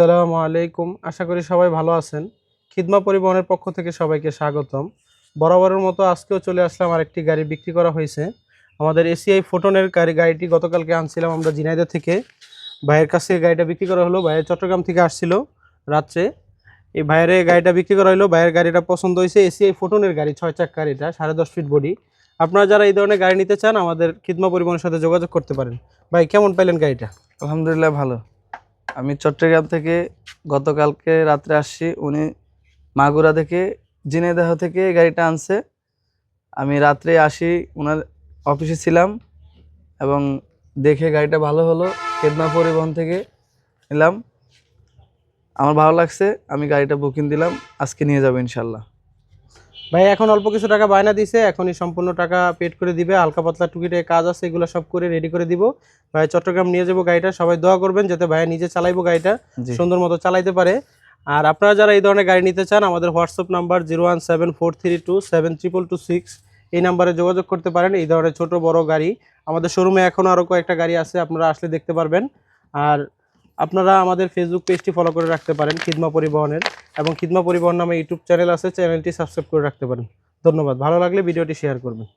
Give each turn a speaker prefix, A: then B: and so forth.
A: আসসালামু আলাইকুম। আশা করি সবাই ভালো আছেন। খিদমা পরিবহনের পক্ষ থেকে সবাইকে স্বাগতম। বরাবরের মতো আজকেও চলে আসলাম আরেকটি গাড়ি বিক্রি করা হয়েছে। আমাদের এসিআই ফোটনের গাড়ি গাড়িটি গতকালকে আনছিলাম আমরা জিনাইদা থেকে। ভাইয়ের কাছে গাড়িটা বিক্রি করা হলো। ভাইয়ের চট্টগ্রাম থেকে আসছিল রাত্রে। এই ভাইয়ের গাড়িটা বিক্রি করা হলো। ভাইয়ের গাড়িটা পছন্দ হয়েছে। এসিআই ফোটনের গাড়ি, ছয় চাক গাড়িটা সাড়ে দশ ফিট বডি। আপনারা যারা এই ধরনের গাড়ি নিতে চান, আমাদের খিদমা পরিবহনের সাথে যোগাযোগ করতে পারেন। ভাই, কেমন পাইলেন গাড়িটা?
B: আলহামদুলিল্লাহ ভালো। আমি চট্টগ্রাম থেকে গতকালকে রাত্রে আসছি, উনি মাগুরা থেকে জিনেদাহ থেকে গাড়িটা আনছে। আমি রাত্রে আসি ওনার অফিসে ছিলাম এবং দেখে গাড়িটা ভালো হলো, কেদনা পরিবহন থেকে নিলাম। আমার ভালো লাগছে, আমি গাড়িটা বুকিং দিলাম, আজকে নিয়ে যাব ইনশাল্লাহ।
A: ভাই এখন অল্প কিছু টাকা বায়না দিছে এখনই সম্পূর্ণ টাকা পেড করে দিবে। হালকা পাতলা টুকিটে কাজ আছে এগুলো সব করে রেডি করে দিব। ভাই চট্টগ্রাম নিয়ে যাব গাড়িটা সবাই দোয়া করবেন যাতে ভাই নিজে চালাইবো গাড়িটা সুন্দর মতো চালাইতে পারে। আর আপনারা যারা এই ধরনের গাড়ি নিতে চান আমাদের WhatsApp number zero one seven four three two seven triple two six এই নাম্বারে যোগাযোগ করতে পারেন। এই ধরনের ছোট বড় গাড়ি আমাদের শোরুমে এখনও আরও কয়েকটা গাড়ি আছে আপনারা আসলে দেখতে পারবেন। আর আপনারা আমাদের ফেসবুক পেজটি ফলো করে রাখতে পারেন খিদমা পরিবহনের এবং খিদমা পরিবহন নামে ইউটিউব চ্যানেল আছে চ্যানেলটি সাবস্ক্রাইব করে রাখতে পারেন। ধন্যবাদ। ভালো লাগলে ভিডিওটি শেয়ার করবেন।